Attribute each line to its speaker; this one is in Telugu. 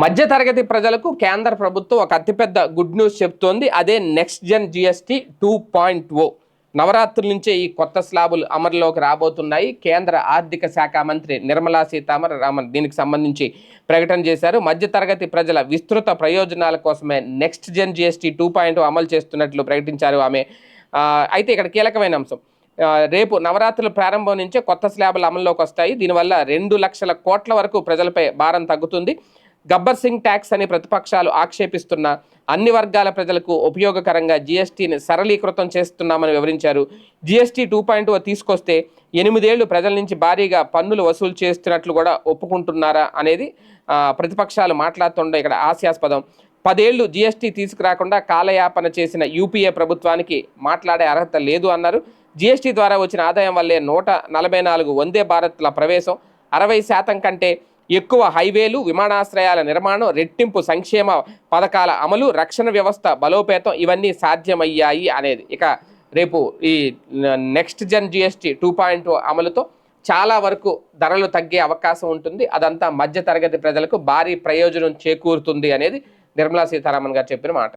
Speaker 1: మధ్యతరగతి ప్రజలకు కేంద్ర ప్రభుత్వం ఒక అతిపెద్ద గుడ్ న్యూస్ చెప్తోంది. అదే next gen GST two point O నవరాత్రుల నుంచే ఈ కొత్త స్లాబులు అమలులోకి రాబోతున్నాయి. కేంద్ర ఆర్థిక శాఖ మంత్రి నిర్మలా సీతారామన్ దీనికి సంబంధించి ప్రకటన చేశారు. మధ్యతరగతి ప్రజల విస్తృత ప్రయోజనాల కోసమే next gen GST two point అమలు చేస్తున్నట్లు ప్రకటించారు ఆమె. అయితే ఇక్కడ కీలకమైన అంశం. రేపు నవరాత్రుల ప్రారంభం నుంచే కొత్త స్లాబులు అమల్లోకి వస్తాయి. దీనివల్ల రెండు లక్షల కోట్ల వరకు ప్రజలపై భారం తగ్గుతుంది. గబ్బర్ సింగ్ ట్యాక్స్ అని ప్రతిపక్షాలు ఆక్షేపిస్తున్న అన్ని వర్గాల ప్రజలకు ఉపయోగకరంగా జీఎస్టీని సరళీకృతం చేస్తున్నామని వివరించారు. జీఎస్టీ టూ పాయింట్ తీసుకొస్తే ఎనిమిదేళ్ళు ప్రజల నుంచి భారీగా పన్నులు వసూలు చేస్తున్నట్లు కూడా ఒప్పుకుంటున్నారా అనేది ప్రతిపక్షాలు మాట్లాడుతుండే ఇక్కడ హాస్యాస్పదం. పదేళ్ళు జీఎస్టీ తీసుకురాకుండా కాలయాపన చేసిన యూపీఏ ప్రభుత్వానికి మాట్లాడే అర్హత లేదు అన్నారు. జీఎస్టీ ద్వారా వచ్చిన ఆదాయం వల్లే నూట నలభై నాలుగు వందే భారత్ల ప్రవేశం అరవై శాతం కంటే ఎక్కువ హైవేలు విమానాశ్రయాల నిర్మాణం రెట్టింపు సంక్షేమ పథకాల అమలు రక్షణ వ్యవస్థ బలోపేతం ఇవన్నీ సాధ్యమయ్యాయి అనేది. ఇక రేపు ఈ next gen GST two point అమలుతో చాలా వరకు ధరలు తగ్గే అవకాశం ఉంటుంది. అదంతా మధ్య తరగతి ప్రజలకు భారీ ప్రయోజనం చేకూరుతుంది అనేది నిర్మలా సీతారామన్ గారు చెప్పిన మాట.